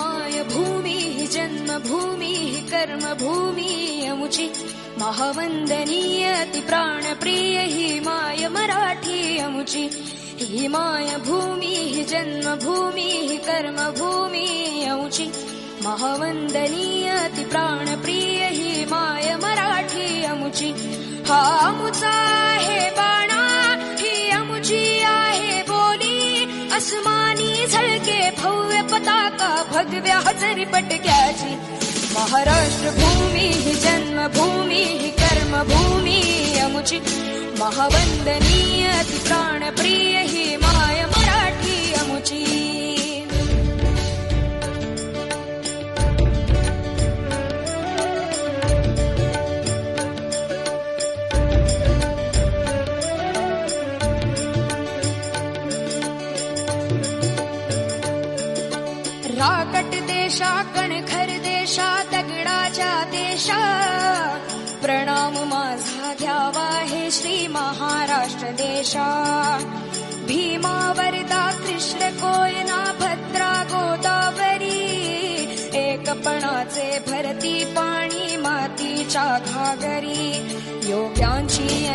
माय भूमिः जन्मभूमिः कर्मभूमि अमुचि। महावन्दनीय अति प्राणप्रिय हि माय मराठी अमुचि। हि माय भूमिः जन्मभूमिः कर्मभूमि अमुचि। महावन्दनीय अति प्राणप्रिय हि माय मराठी अमुचि पताका भगव्या हजरी पटक्याची महाराष्ट्र भूमी ही जन्मभूमी ही कर्मभूमी अमुची। महावंदनीय राकट देशा कणखर देशा दगडाच्या देशा। प्रणाम माझा घ्यावा हे श्री महाराष्ट्र देशा। भीमा वरदा कृष्ण कोयना भद्रा गोदावरी। एकपणाचे भरती पाणी मातीच्या घागरी। योग्यांची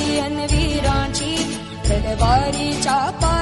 वीरीवी चापा